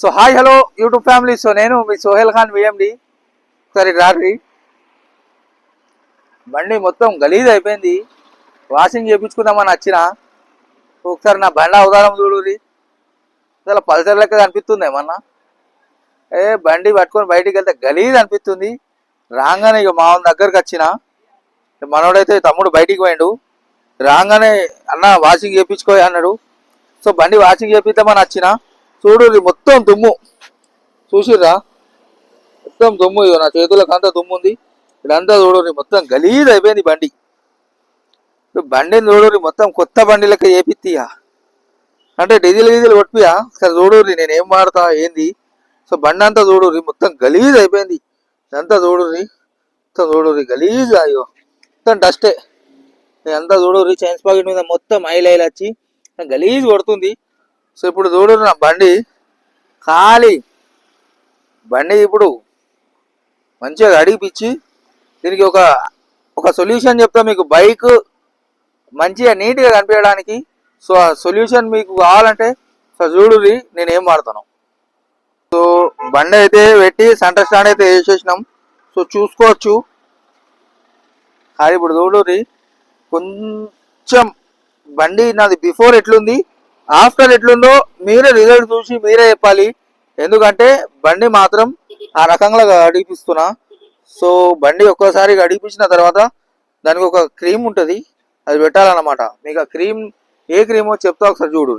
So hi hello YouTube family so నేను మీ Sohel Khan VMD ఒకసారి రారి బండి మొత్తం గలీజ్ అయిపోయింది. వాషింగ్ చేయించుకుందామని వచ్చిన. ఒకసారి నా బండి అవతారం చూడుది అసలు పల్సర్ లెక్క కనిపిస్తుంది ఏమన్నా? ఏ బండి పట్టుకొని బయటికి వెళ్తే గలీజ్ అనిపిస్తుంది. రాగానే ఇక మా దగ్గరకు వచ్చిన. మనోడైతే తమ్ముడు బయటికి పోయిండు. రాగానే అన్న వాషింగ్ చేయించుకో అన్నాడు. సో బండి వాషింగ్ చేపిద్దామని వచ్చినా. చూడు మొత్తం దుమ్ము. చూసిర్రా? మొత్తం దుమ్ము ఇగో నా చేతులకు అంతా దుమ్ము ఉంది ఇదంతా చూడు మొత్తం గలీజ్ అయిపోయింది బండి. బండిని చూడు మొత్తం కొత్త బండి లెక్క చేపిత్తియా? అంటే డీజిల్ గీజిల్ కొట్టియా సరే చూడు నేను ఏం వాడతా ఏంది? సో బండి అంతా చూడు మొత్తం గలీజ్ అయిపోయింది ఇదంతా చూడుర్రి మొత్తం చూడు గలీజ్ అయ్యో మొత్తం డస్టే. ఇదంతా చూడు చైన్స్ పాకెట్ మీద మొత్తం ఆయిల్ ఆయిల్ వచ్చి గలీజ్ కొడుతుంది. సో ఇప్పుడు చూడు నా బండి ఖాళీ. బండి ఇప్పుడు మంచిగా అడిగిపిచ్చి దీనికి ఒక ఒక సొల్యూషన్ చెప్తా మీకు. బైక్ మంచిగా నీట్గా కనిపించడానికి. సో ఆ సొల్యూషన్ మీకు కావాలంటే సో చూడురి నేను ఏం వాడతాను. సో బండి అయితే పెట్టి సెంటర్ స్టాండ్ అయితే వేసేసినాం సో చూసుకోవచ్చు. కానీ ఇప్పుడు చూడురి కొంచెం బండి నాది బిఫోర్ ఎట్లుంది ఆఫ్టర్ ఎట్లుందో మీరే రిజల్ట్ చూసి మీరే చెప్పాలి. ఎందుకంటే బండి మాత్రం ఆ రకంగా గడిపిస్తున్నా. సో బండి ఒక్కసారి అడిగిపించిన తర్వాత దానికి ఒక క్రీమ్ ఉంటుంది. అది పెట్టాలన్నమాట. మీకు ఆ క్రీమ్ ఏ క్రీమో చెప్తా ఒకసారి చూడు.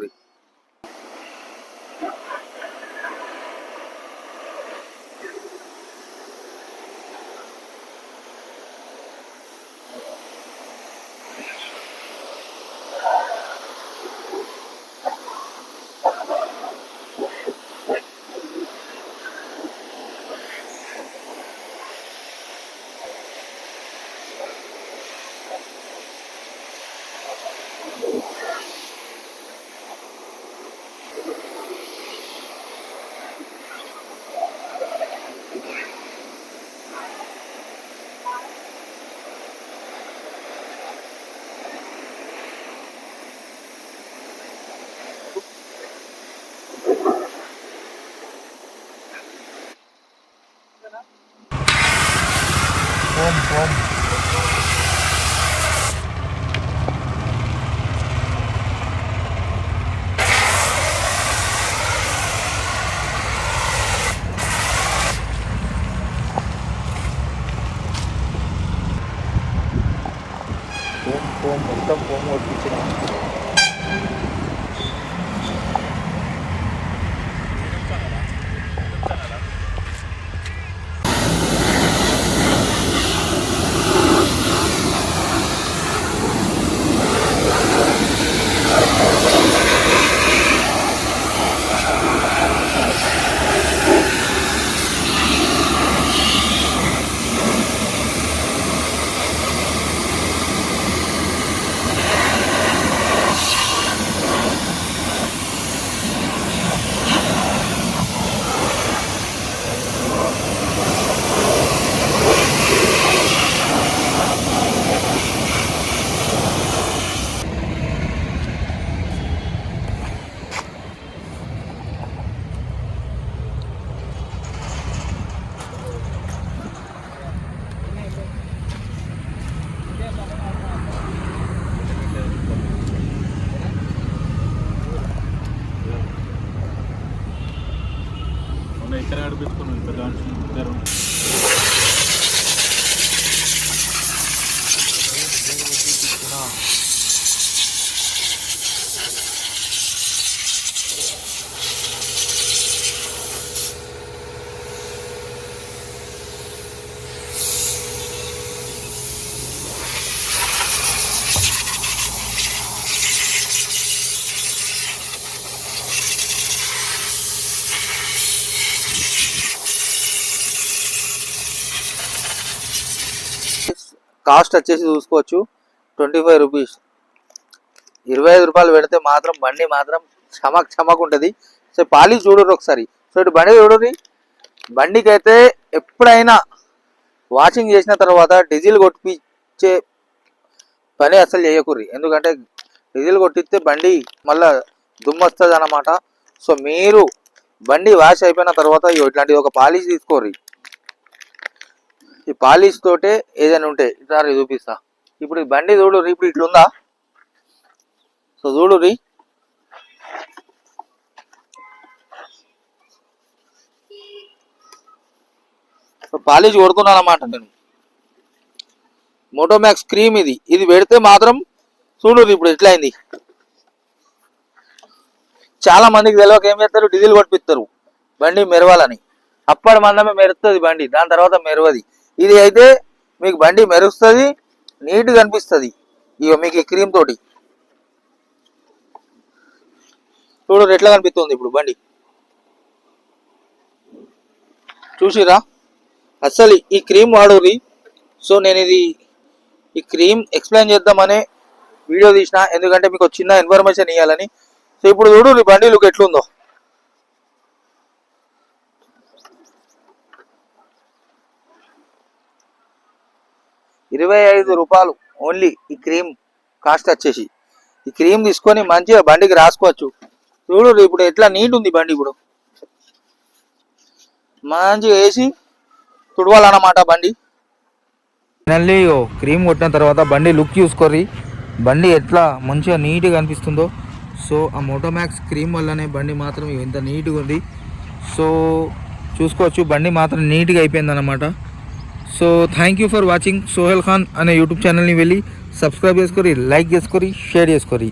bom bom ఇక్కడ ఆడిపించుకున్నాను పెద్ద కాస్ట్ వచ్చేసి చూసుకోవచ్చు ట్వంటీ ఫైవ్ రూపీస్. ఇరవై ఐదు రూపాయలు పెడితే మాత్రం బండి మాత్రం చమక్ చమక్ ఉంటుంది. సో పాలి చూడరు ఒకసారి. సో ఇటు బండి చూడరు. బండికి అయితే ఎప్పుడైనా వాషింగ్ చేసిన తర్వాత డీజిల్ కొట్టించే పని అసలు చేయకూరి ఎందుకంటే డీజిల్ కొట్టిస్తే బండి మళ్ళా దుమ్ము వస్తుంది అన్నమాట సో మీరు బండి వాష్ అయిపోయిన తర్వాత ఇట్లాంటిది ఒక పాలిష్ తీసుకోర్రి. ఈ పాలిష్ తోటే ఏదైనా ఉంటే ఇట్లా చూపిస్తా. ఇప్పుడు ఈ బండి చూడు ఇప్పుడు ఇట్లుందా? సో చూడు రీ. పాలిష్ కొడుతున్నాను అన్నమాట నేను. మోటోమాక్స్ క్రీమ్ ఇది. ఇది పెడితే మాత్రం చూడు ఇప్పుడు ఎట్లయింది? చాలా మందికి తెలియక ఏం చేస్తారు? డీజిల్ కొట్టిస్తారు బండి మెరవాలని. అప్పటి మందమే మెరుస్తుంది బండి. దాని తర్వాత మెరవది. ఇది అయితే మీకు బండి మెరుస్తుంది నీట్ కనిపిస్తుంది. ఇక మీకు ఈ క్రీమ్ తోటి. చూడు ఎట్లా కనిపిస్తుంది ఇప్పుడు బండి. చూసిరా అసలు ఈ క్రీమ్ వాడుర్రి. సో నేను ఇది ఈ క్రీమ్ ఎక్స్ప్లెయిన్ చేద్దామనే వీడియో తీసిన ఎందుకంటే మీకు చిన్న ఇన్ఫర్మేషన్ ఇవ్వాలని సో ఇప్పుడు చూడు బండి లుక్ ఎట్లుందో. ఇరవై ఐదు రూపాయలు ఓన్లీ ఈ క్రీమ్ కాస్ట్ వచ్చేసి. ఈ క్రీమ్ తీసుకొని మంచిగా బండికి రాసుకోవచ్చు. చూడు ఇప్పుడు ఎట్లా నీట్ ఉంది బండి ఇప్పుడు. మంచిగా వేసి తుడవాలన్నమాట బండి. ఫైనల్లీ క్రీమ్ కొట్టిన తర్వాత బండి లుక్ చూసుకోర్రి. బండి ఎట్లా మంచిగా నీట్గా అనిపిస్తుందో. సో ఆ మోటోమాక్స్ క్రీమ్ వల్లనే బండి మాత్రం ఇంత నీట్గా ఉంది. సో చూసుకోవచ్చు బండి మాత్రం నీట్గా అయిపోయిందన్నమాట. So thank you for watching Sohel Khan అనే యూట్యూబ్ ఛానల్ని వెళ్ళి సబ్స్క్రైబ్ చేసుకొని లైక్ చేసుకొని షేర్ చేసుకొని.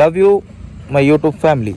Love you my YouTube family